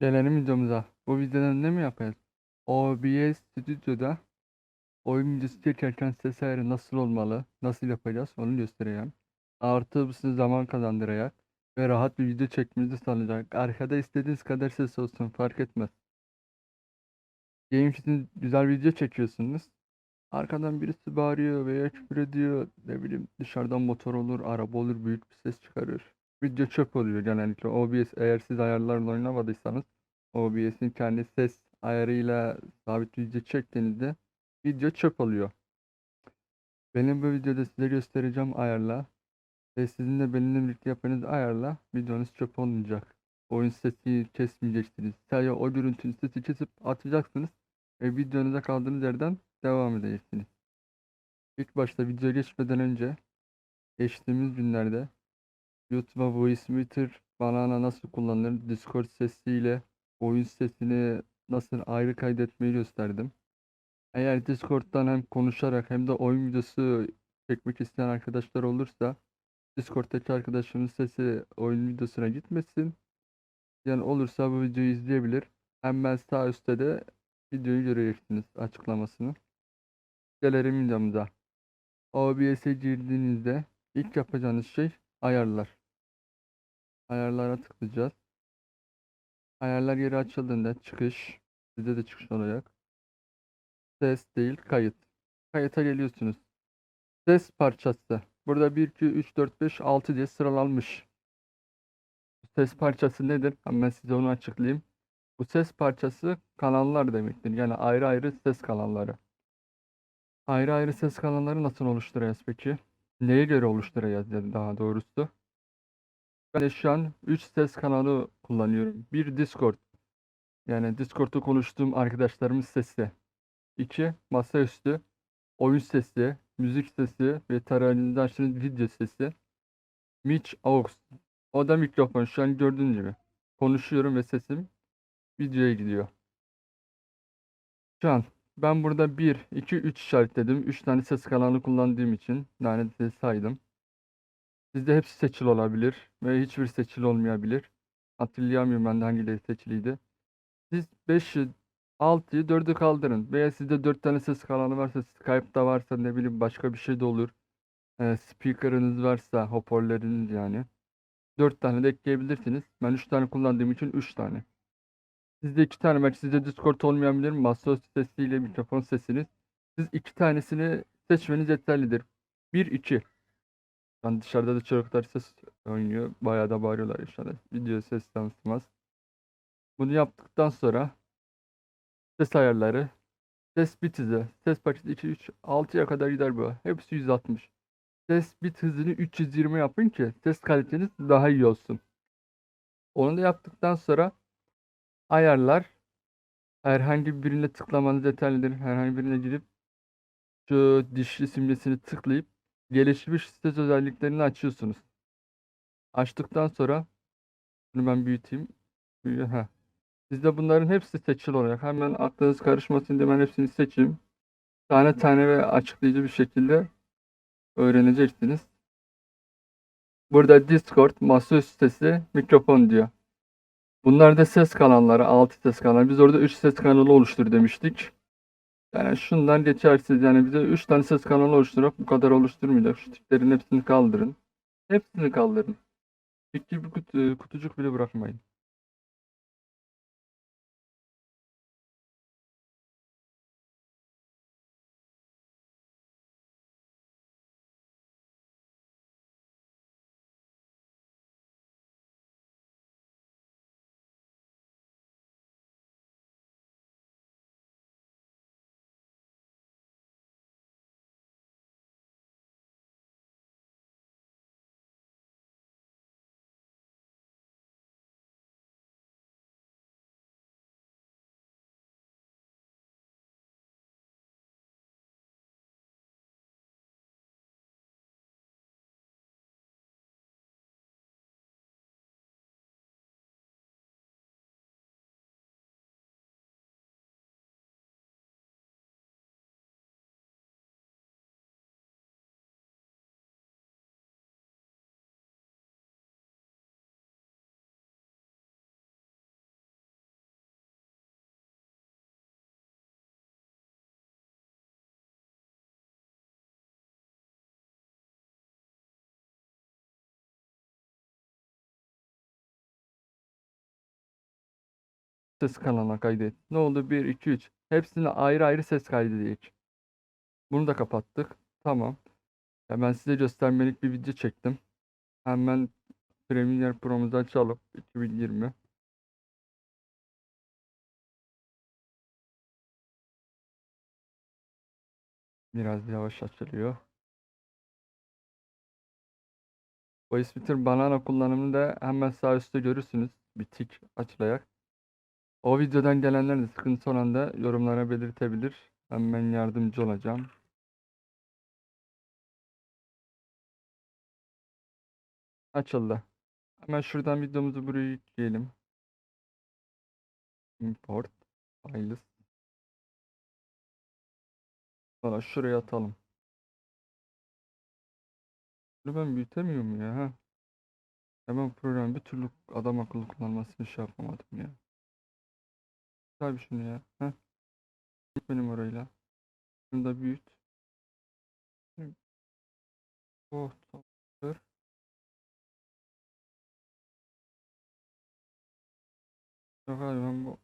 Gelelim videomuza. Bu videoda ne mi yapacağız? OBS Studio'da oyun videosu çekerken ses ayarı nasıl olmalı, nasıl yapacağız onu göstereceğim. Artı size zaman kazandıracak ve rahat bir video çekmenizi sağlayacak. Arkada istediğiniz kadar ses olsun fark etmez. Game için güzel video çekiyorsunuz. Arkadan birisi bağırıyor veya küfür ediyor. Ne bileyim dışarıdan motor olur, araba olur büyük bir ses çıkarır. Video çöp oluyor genellikle. OBS eğer siz ayarlarla oynamadıysanız OBS'in kendi ses ayarıyla sabit video çektiğinizde video çöp oluyor. Benim bu videoda size göstereceğim ayarla ve sizin de benimle birlikte yapacağınız ayarla videonuz çöp olmayacak. Oyun sesi kesmeyeceksiniz. Sadece o görüntünün sesi kesip atacaksınız ve videonuza kaldığınız yerden devam edeceksiniz. İlk başta videoya geçmeden önce geçtiğimiz günlerde YouTube'a Voicemeeter Banana nasıl kullanılır, Discord sesiyle oyun sesini nasıl ayrı kaydetmeyi gösterdim. Eğer Discord'dan hem konuşarak hem de oyun videosu çekmek isteyen arkadaşlar olursa Discord'daki arkadaşımın sesi oyun videosuna gitmesin. Yani olursa bu videoyu izleyebilir. Hemen sağ üstte de videoyu göreceksiniz açıklamasını. Gelelim videomuza. OBS'e girdiğinizde ilk yapacağınız şey ayarlar. Ayarlara tıklayacağız. Ayarlar yeri açıldığında çıkış. Sizde de çıkış olacak. Ses değil kayıt. Kayıta geliyorsunuz. Ses parçası. Burada 1, 2, 3, 4, 5, 6 diye sıralanmış. Ses parçası nedir? Hemen size onu açıklayayım. Bu ses parçası kanallar demektir. Yani ayrı ayrı ses kanalları. Ayrı ayrı ses kanalları nasıl oluşturacağız peki? Neye göre yani daha doğrusu? Ben de şu an 3 ses kanalı kullanıyorum. Bir Discord. Yani Discord'da konuştuğum arkadaşlarımın sesi. 2 masaüstü oyun sesi, müzik sesi ve tarayıcıda açtığınız video sesi. Mitch aux. O da mikrofon. Şu an gördüğünüz gibi. Konuşuyorum ve sesim videoya gidiyor. Şu an ben burada 1, 2, 3 işaretledim. 3 tane ses kanalı kullandığım için ses saydım. Sizde hepsi seçili olabilir ve hiçbir seçili olmayabilir. Hatırlayamıyorum ben de hangileri seçiliydi. Siz 5'i, 6'yı 4'ü kaldırın. Veya sizde 4 tane ses kanalı varsa, Skype'da varsa ne bileyim başka bir şey de olur. Ee, speaker'ınız varsa, hoparlörünüz yani. 4 tane de ekleyebilirsiniz. Ben 3 tane kullandığım için 3 tane. Sizde 2 tane belki sizde Discord olmayabilir. Masaüstü sesiyle mikrofon sesiniz. Siz 2 tanesini seçmeniz yeterlidir. 1, 2. Ben dışarıda da çocuklar ses oynuyor. Bayağı da bağırıyorlar inşallah. Video ses yansımaz. Bunu yaptıktan sonra ses ayarları, ses bit hızı, ses paketi 2, 3, 6'ya kadar gider bu. Hepsi 160. Ses bit hızını 320 yapın ki ses kaliteniz daha iyi olsun. Onu da yaptıktan sonra ayarlar herhangi birine tıklamanız yeterlidir. Herhangi birine gidip şu dişli simgesini tıklayıp gelişmiş ses özelliklerini açıyorsunuz. Açtıktan sonra bunu ben büyüteyim. Büyüyor. Heh. Sizde bunların hepsi seçili olacak. Hemen aklınız karışmasın diye ben hepsini seçeyim. Tane tane ve açıklayıcı bir şekilde öğreneceksiniz. Burada Discord, masaüstü sesi, mikrofon diyor. Bunlar da ses kanalları, 6 ses kanalı. Biz orada 3 ses kanalı oluştur demiştik. Yani şundan geçersiz yani bize 3 tane ses kanalı oluşturup bu kadar oluşturmayacak. Şu tiplerin hepsini kaldırın. Hepsini kaldırın. Hiçbir kutu, kutucuk bile bırakmayın. Ses kanalına kaydet. Ne oldu? 1, 2, 3. Hepsine ayrı ayrı ses kaydedecek. Bunu da kapattık. Tamam. Ya ben size göstermelik bir video çektim. Hemen Premiere Pro'muzu açalım. 2020. Biraz yavaş açılıyor. Voice Meter Banana kullanımını da hemen sağ üstte görürsünüz. Bir tik açılarak. O videodan gelenler de sıkıntı olan da yorumlara belirtebilir. Hemen yardımcı olacağım. Açıldı. Hemen şuradan videomuzu buraya yükleyelim. Import. Files. Sonra şuraya atalım. Bunu ben büyütemiyorum ya. Hemen program bir türlü adam akıllı kullanmasını şey yapamadım ya. Tabii şunu ya. Heh. Benim orayla. Şunu da büyüt. Oh, tamamdır. Yok abi ben bu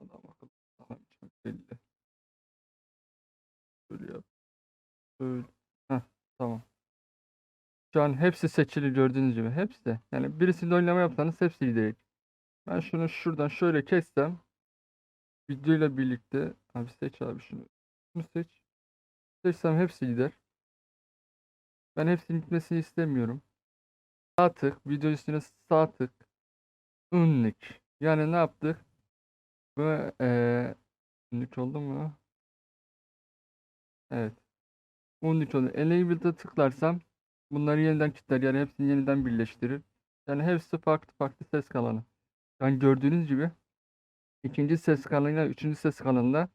adam akıllı kullanamayacağım belli. Böyle yap. Böyle. Heh, tamam. Şu an hepsi seçili gördüğünüz gibi. Hepsi. Yani birisinde oynama yapsanız hepsi gidecek. Ben şunu şuradan şöyle kessem videoyla birlikte abi seç abi şunu. Şunu seç. Seçsem hepsi gider. Ben hepsinin gitmesini istemiyorum. Sağ tık. Video üstüne sağ tık. Ünlük. Yani ne yaptık? Bu eee ünlük oldu mu? Evet. Ünlük oldu. Enabled'a tıklarsam bunları yeniden kilitler. Yani hepsini yeniden birleştirir. Yani hepsi farklı farklı ses kanalı. Yani gördüğünüz gibi ikinci ses kanalıyla üçüncü ses kanalında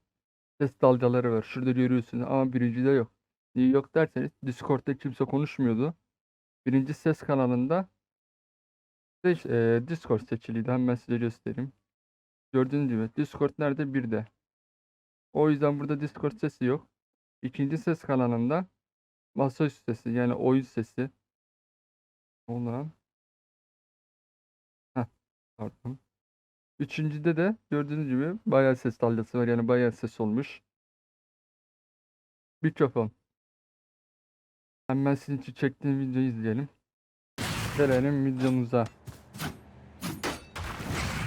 ses dalgaları var. Şurada görüyorsunuz ama birincide yok. Niye yok derseniz Discord'da kimse konuşmuyordu. Birinci ses kanalında eee, Discord seçiliydi. Hemen size göstereyim. Gördüğünüz gibi Discord nerede? Birde. O yüzden burada Discord sesi yok. İkinci ses kanalında masaüstü sesi yani oyun sesi olan Heh, pardon. Üçüncüde de gördüğünüz gibi bayağı ses dalgası var. Yani bayağı ses olmuş. Mikrofon. Hemen sizin için çektiğim videoyu izleyelim. Gelelim videomuza.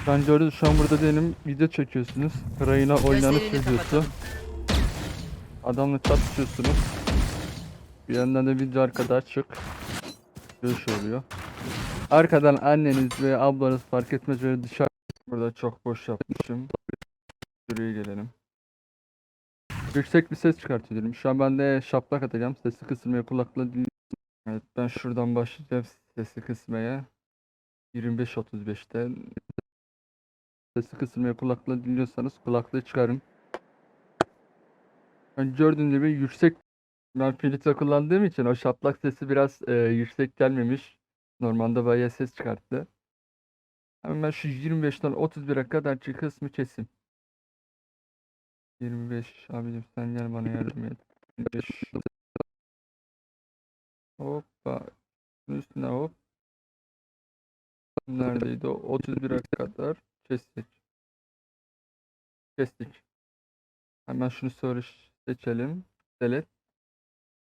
Şu an gördünüz şu an burada diyelim video çekiyorsunuz. Rayına videosu. kapatalım. Adamla çatışıyorsunuz. Bir yandan da video arkada açık. Görüş oluyor. Arkadan anneniz ve ablanız fark etmez böyle dışarı. Burada çok boş yapmışım. Şuraya gelelim. Yüksek bir ses çıkartıyorum. Şu an ben de şaplak atacağım. Sesi kısmaya kulakla dinliyorum. Evet ben şuradan başlayacağım sesi kısmaya. 25-35'te. Sesi kısmaya kulakla dinliyorsanız kulaklığı çıkarın. Ben gördüğünüz gibi yüksek ben filtre kullandığım için o şaplak sesi biraz e, yüksek gelmemiş. Normalde bayağı ses çıkarttı. Hemen şu 25'ten 31'e kadar kısmı keseyim. 25 abicim sen gel bana yardım et. 25. Hoppa. Üstüne hop. Neredeydi o? 31'e kadar kestik. Kestik. Hemen şunu sonra seçelim. Delete.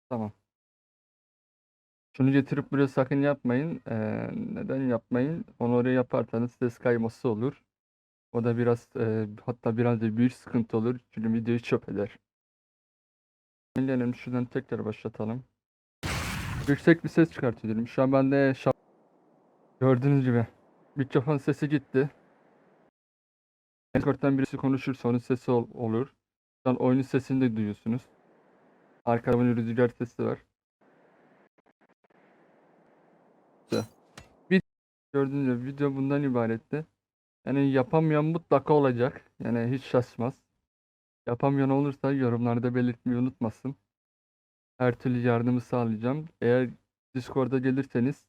Tamam. Şunu getirip buraya sakın yapmayın. Ee, neden yapmayın? Onu oraya yaparsanız ses kayması olur. O da biraz e, hatta biraz da büyük sıkıntı olur. Çünkü videoyu çöp eder. Gelelim şuradan tekrar başlatalım. Yüksek bir ses çıkartıyorum. Şu an bende şap gördüğünüz gibi mikrofon sesi gitti. Discord'dan birisi konuşursa onun sesi ol- olur. Şu an oyunun sesini de duyuyorsunuz. Bir rüzgar sesi var. Bir gördüğünüz gibi video bundan ibaretti. Yani yapamayan mutlaka olacak. Yani hiç şaşmaz. Yapamayan olursa yorumlarda belirtmeyi unutmasın. Her türlü yardımı sağlayacağım. Eğer Discord'a gelirseniz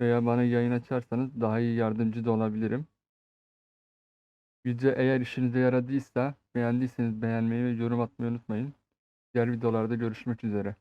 veya bana yayın açarsanız daha iyi yardımcı da olabilirim. Video eğer işinize yaradıysa beğendiyseniz beğenmeyi ve yorum atmayı unutmayın. Diğer videolarda görüşmek üzere.